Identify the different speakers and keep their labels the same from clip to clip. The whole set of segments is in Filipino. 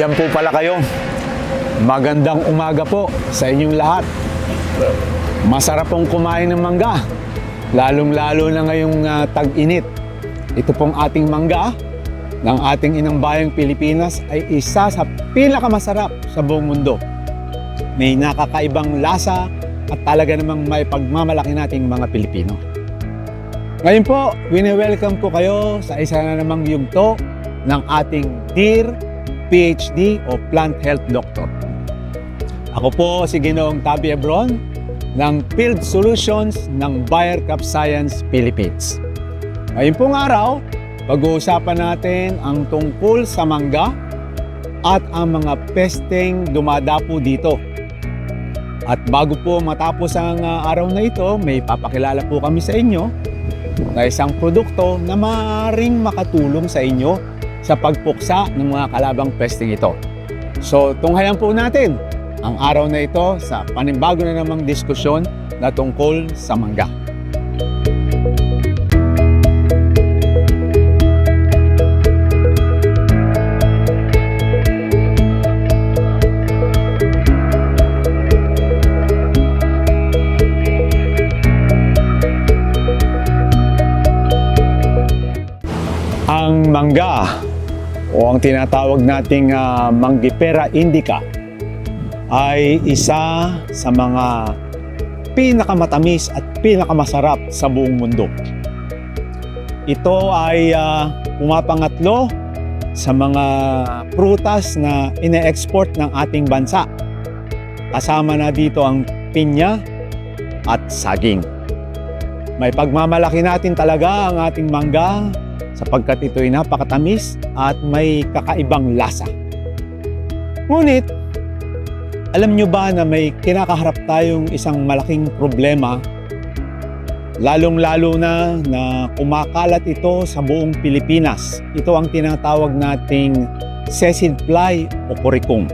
Speaker 1: Nandyan po pala kayo. Magandang umaga po sa inyong lahat. Masarap pong kumain ng mangga. Lalong-lalo na ngayong ah, tag-init. Ito pong ating mangga ng ating inang bayang Pilipinas ay isa sa pinakamasarap sa buong mundo. May nakakaibang lasa at talaga namang may pagmamalaki nating mga Pilipino. Ngayon po, wini-welcome ko kayo sa isa na namang yugto ng ating Dear PhD o Plant Health Doctor. Ako po si Ginoong Tabi Ebron ng Field Solutions ng Bayer Crop Science Philippines. Ngayon pong araw, pag-uusapan natin ang tungkol sa mangga at ang mga pesteng dumadapo dito. At bago po matapos ang ah, araw na ito, may papakilala po kami sa inyo na isang produkto na maaaring makatulong sa inyo sa pagpuksa ng mga kalabang pesting ito. So, tunghayan po natin ang araw na ito sa panibago na namang diskusyon na tungkol sa mangga. Ang mangga o ang tinatawag nating ah, Manggipera indica ay isa sa mga pinakamatamis at pinakamasarap sa buong mundo. Ito ay ah, pumapangatlo sa mga prutas na ine-export ng ating bansa. Kasama na dito ang pinya at saging. May pagmamalaki natin talaga ang ating mangga sapagkat ito'y napakatamis at may kakaibang lasa. Ngunit, alam nyo ba na may kinakaharap tayong isang malaking problema lalong-lalo na na kumakalat ito sa buong Pilipinas. Ito ang tinatawag nating sesid fly o kurikong.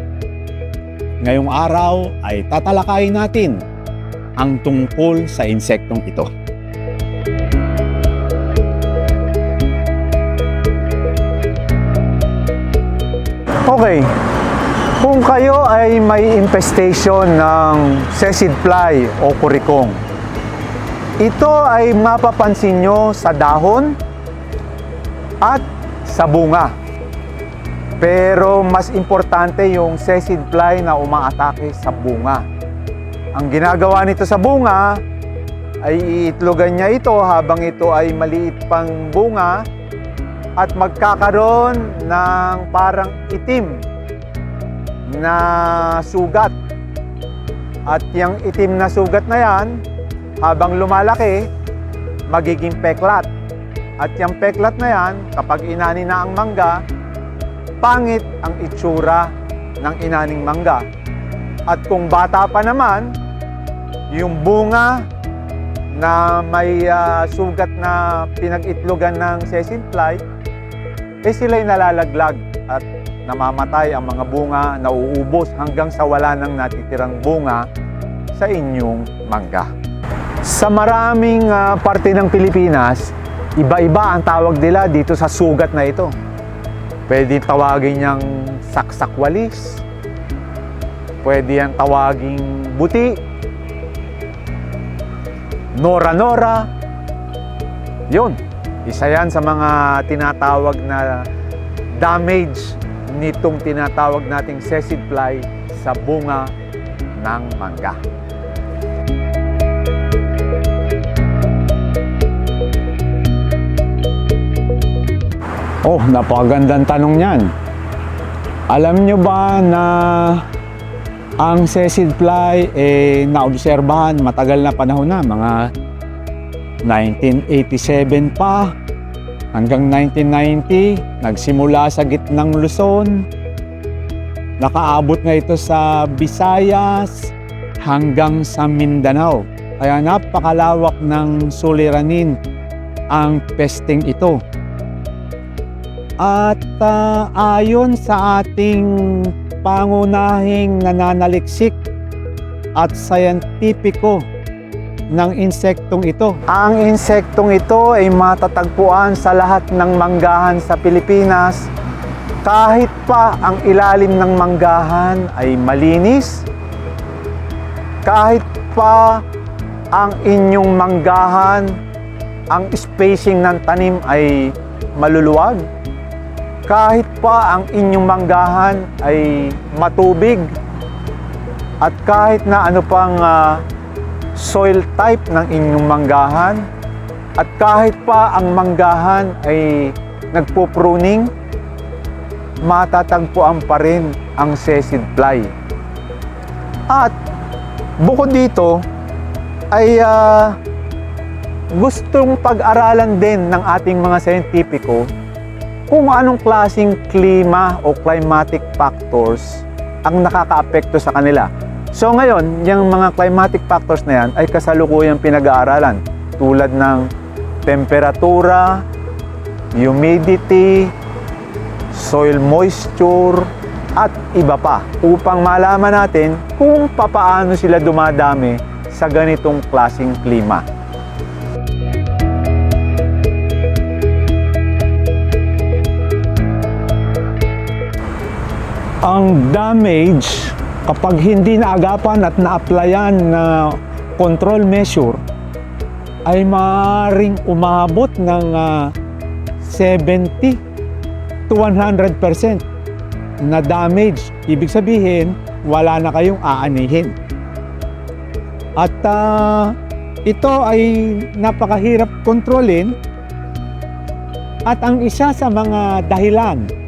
Speaker 1: Ngayong araw ay tatalakayin natin ang tungkol sa insektong ito. Okay, kung kayo ay may infestation ng sesid fly o kurikong, ito ay mapapansin nyo sa dahon at sa bunga. Pero mas importante yung sesid fly na umaatake sa bunga. Ang ginagawa nito sa bunga ay iitlogan niya ito habang ito ay maliit pang bunga at magkakaroon ng parang itim na sugat. At yung itim na sugat na yan, habang lumalaki, magiging peklat. At yung peklat na yan, kapag inani na ang mangga, pangit ang itsura ng inaning mangga. At kung bata pa naman, yung bunga na may ah, sugat na pinag-itlogan ng sesid fly, eh sila'y nalalaglag at namamatay ang mga bunga, nauubos hanggang sa wala nang natitirang bunga sa inyong mangga. Sa maraming ah, parte ng Pilipinas, iba-iba ang tawag nila dito sa sugat na ito. Pwede tawagin niyang saksakwalis, pwede yan tawaging buti, nora-nora, yun, isa yan sa mga tinatawag na damage nitong tinatawag nating sesid fly sa bunga ng mangga. Oh, napakagandang tanong niyan. Alam nyo ba na ang sesid fly eh naobserbahan matagal na panahon na, mga 1987 pa hanggang 1990, nagsimula sa gitnang Luzon. Nakaabot na ito sa Visayas hanggang sa Mindanao. Kaya napakalawak ng suliranin ang pesting ito. At ah, ayon sa ating pangunahing nananaliksik at sayantipiko ng insektong ito. Ang insektong ito ay matatagpuan sa lahat ng manggahan sa Pilipinas kahit pa ang ilalim ng manggahan ay malinis, kahit pa ang inyong manggahan, ang spacing ng tanim ay maluluwag, kahit pa ang inyong manggahan ay matubig, at kahit na ano pang ah, soil type ng inyong manggahan, at kahit pa ang manggahan ay nagpo-pruning, matatagpuan pa rin ang sesid fly. At bukod dito ay ah, gustong pag-aralan din ng ating mga scientifico kung anong klasing klima o climatic factors ang nakakaapekto sa kanila. So ngayon, yung mga climatic factors na yan ay kasalukuyang pinag-aaralan tulad ng temperatura, humidity, soil moisture, at iba pa upang malaman natin kung papaano sila dumadami sa ganitong klasing klima. Ang damage kapag hindi naagapan at na-applyan na control measure ay maaaring umabot ng ah, 70 to 100% na damage. Ibig sabihin, wala na kayong aanihin. At ah, ito ay napakahirap kontrolin at ang isa sa mga dahilan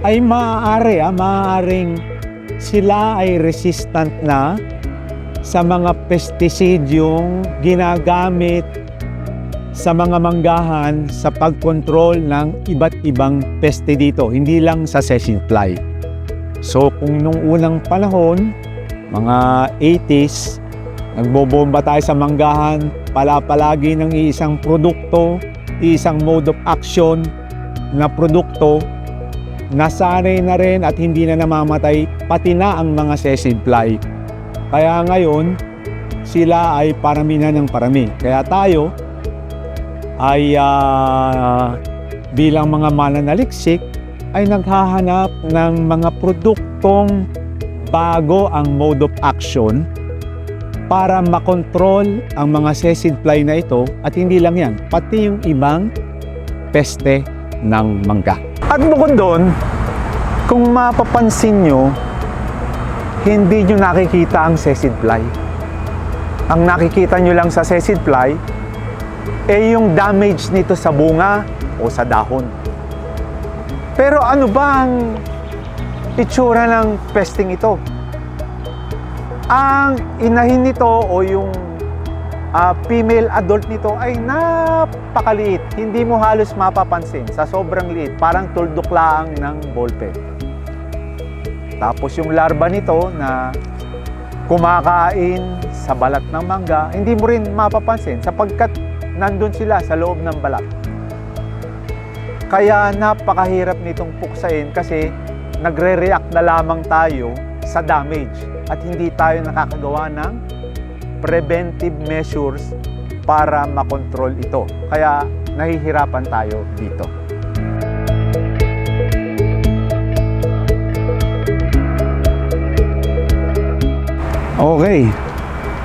Speaker 1: ay maaari, ah, maaaring sila ay resistant na sa mga pesticidyong ginagamit sa mga manggahan sa pagkontrol ng iba't ibang peste dito, hindi lang sa session fly. So kung nung unang panahon, mga 80s, nagbobomba tayo sa manggahan, pala-palagi ng isang produkto, isang mode of action na produkto, nasanay na rin at hindi na namamatay pati na ang mga session fly. Kaya ngayon, sila ay parami na ng parami. Kaya tayo ay ah, bilang mga mananaliksik ay naghahanap ng mga produktong bago ang mode of action para makontrol ang mga sesid fly na ito at hindi lang yan, pati yung ibang peste ng mangga. At bukod doon, kung mapapansin nyo, hindi nyo nakikita ang sesid fly. Ang nakikita nyo lang sa sesid fly, eh yung damage nito sa bunga o sa dahon. Pero ano ba ang itsura ng pesting ito? Ang inahin nito o yung ah, female adult nito ay napakaliit. Hindi mo halos mapapansin sa sobrang liit. Parang tuldok lang ng ballpen. Tapos yung larva nito na kumakain sa balat ng mangga, hindi mo rin mapapansin sapagkat nandun sila sa loob ng balat. Kaya napakahirap nitong puksain kasi nagre-react na lamang tayo sa damage at hindi tayo nakakagawa ng preventive measures para makontrol ito. Kaya nahihirapan tayo dito. Okay.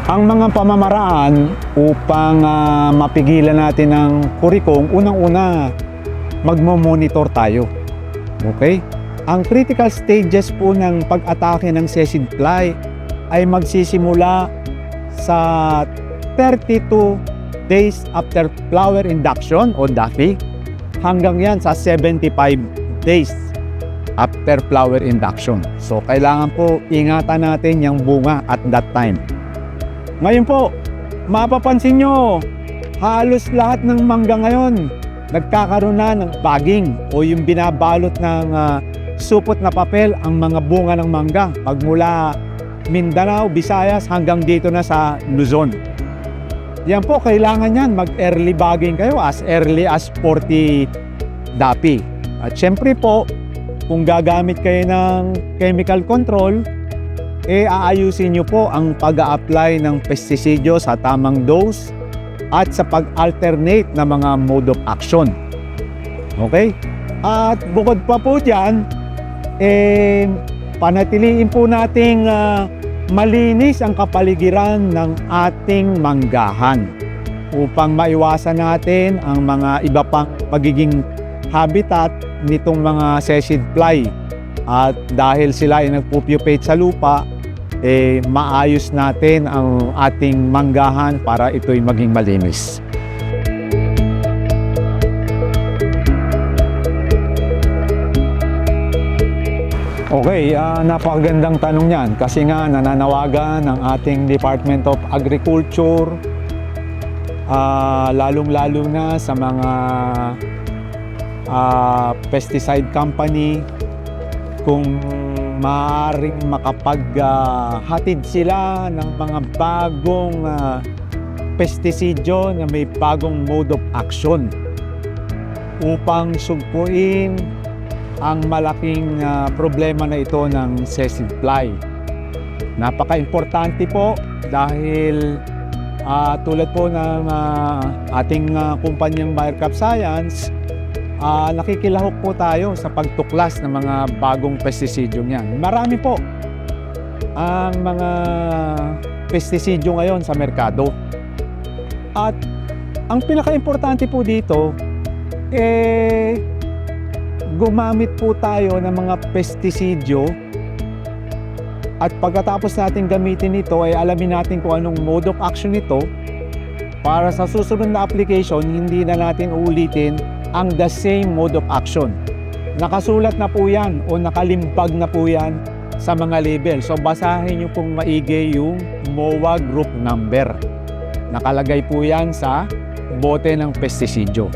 Speaker 1: Ang mga pamamaraan upang ah, mapigilan natin ang kurikong, unang-una, magmo-monitor tayo. Okay? Ang critical stages po ng pag-atake ng sesid fly ay magsisimula sa 32 days after flower induction o DAFI hanggang yan sa 75 days after flower induction. So, kailangan po ingatan natin yung bunga at that time. Ngayon po, mapapansin nyo, halos lahat ng mangga ngayon nagkakaroon na ng bagging o yung binabalot ng ah, supot na papel ang mga bunga ng mangga magmula Mindanao, Visayas hanggang dito na sa Luzon. Yan po, kailangan yan mag-early bagging kayo as early as 40 dapi. At syempre po, kung gagamit kayo ng chemical control, eh aayusin nyo po ang pag-a-apply ng pestisidyo sa tamang dose at sa pag-alternate na mga mode of action. Okay? At bukod pa po dyan, eh, panatiliin po nating ah, malinis ang kapaligiran ng ating manggahan upang maiwasan natin ang mga iba pang magiging habitat nitong mga session fly. At dahil sila ay nagpupupate sa lupa, eh, maayos natin ang ating manggahan para ito'y maging malinis. Okay, ah, napakagandang tanong yan kasi nga nananawagan ng ating Department of Agriculture ah, lalong-lalo na sa mga ah, pesticide company kung maaaring makapaghatid sila ng mga bagong ah, pestisidyo na may bagong mode of action upang sugpuin ang malaking ah, problema na ito ng cessive fly. Napaka-importante po dahil ah, tulad po ng ah, ating ah, kumpanyang Biocrop Science, ah, nakikilahok po tayo sa pagtuklas ng mga bagong pestisidyo niyan. Marami po ang mga pestisidyo ngayon sa merkado. At ang pinaka-importante po dito, eh, gumamit po tayo ng mga pestisidyo at pagkatapos natin gamitin ito ay alamin natin kung anong mode of action nito para sa susunod na application hindi na natin uulitin ang the same mode of action. Nakasulat na po yan o nakalimbag na po yan sa mga label. So basahin nyo pong maigi yung MOA group number. Nakalagay po yan sa bote ng pestisidyo.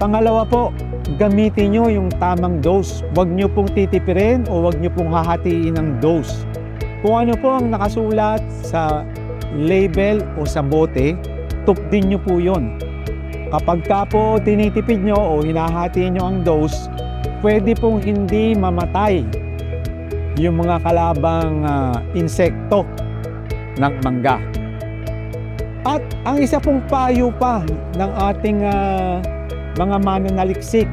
Speaker 1: Pangalawa po, gamitin nyo yung tamang dose. Huwag nyo pong titipirin o huwag nyo pong hahatiin ng dose. Kung ano po ang nakasulat sa label o sa bote, tukdin nyo po yon. Kapag ka po tinitipid nyo o hinahati nyo ang dose, pwede pong hindi mamatay yung mga kalabang ah, insekto ng mangga. At ang isa pong payo pa ng ating ah, mga mananaliksik,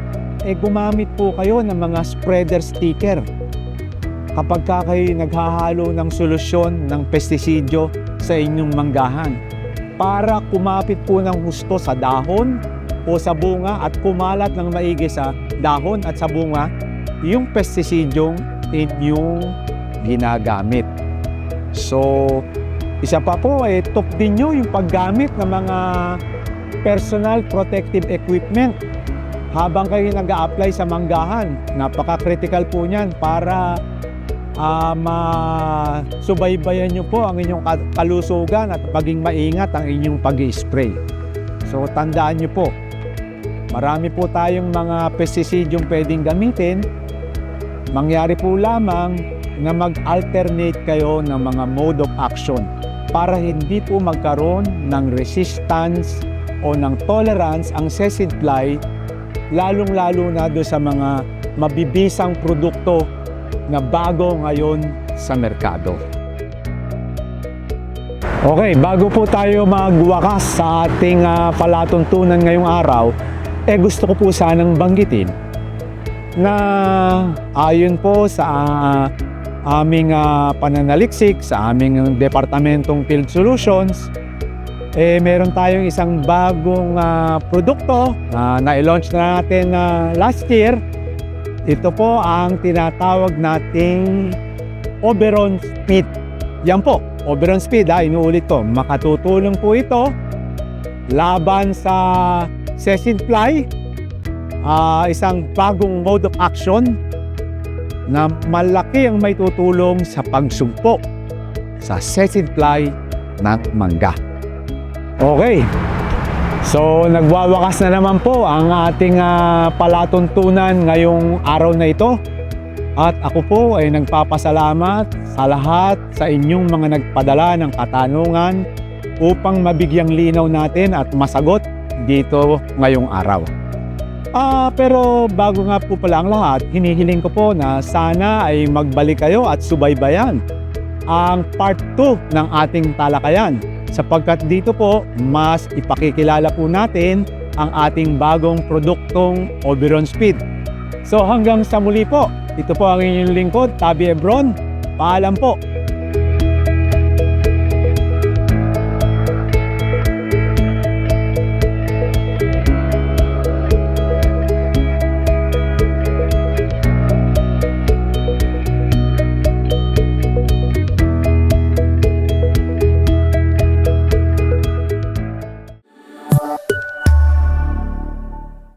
Speaker 1: eh gumamit po kayo ng mga spreader sticker. Kapag ka kayo naghahalo ng solusyon ng pestisidyo sa inyong manggahan para kumapit po ng husto sa dahon o sa bunga at kumalat ng maigi sa dahon at sa bunga yung pestisidyong inyong ginagamit. So, isa pa po, eh, top din nyo yung paggamit ng mga personal protective equipment habang kayo nag apply sa manggahan. Napaka-critical po niyan para uh, masubaybayan nyo po ang inyong ka- kalusugan at maging maingat ang inyong pag spray So tandaan nyo po, marami po tayong mga pesticidyong pwedeng gamitin. Mangyari po lamang na mag-alternate kayo ng mga mode of action para hindi po magkaroon ng resistance o ng tolerance ang sesid fly lalong-lalo na do sa mga mabibisang produkto na bago ngayon sa merkado. Okay, bago po tayo magwakas sa ating ah, palatuntunan ngayong araw, eh gusto ko po sanang banggitin na ayon po sa ah, aming ah, pananaliksik, sa aming Departamentong Field Solutions, eh meron tayong isang bagong ah, produkto na na-launch na natin ah, last year. Ito po ang tinatawag nating Oberon Speed. Yan po, Oberon Speed ha, inuulit ko. Makatutulong po ito laban sa Cecil Fly, ah, isang bagong mode of action na malaki ang may tutulong sa pagsugpo sa Cecil Fly ng mangga. Okay. So, nagwawakas na naman po ang ating ah, palatuntunan ngayong araw na ito. At ako po ay nagpapasalamat sa lahat sa inyong mga nagpadala ng katanungan upang mabigyang linaw natin at masagot dito ngayong araw. Ah, pero bago nga po pala ang lahat, hinihiling ko po na sana ay magbalik kayo at subaybayan ang part 2 ng ating talakayan sapagkat dito po mas ipakikilala po natin
Speaker 2: ang ating bagong produktong Oberon Speed. So hanggang sa muli po, ito po ang inyong lingkod, Tabi Ebron. Paalam po.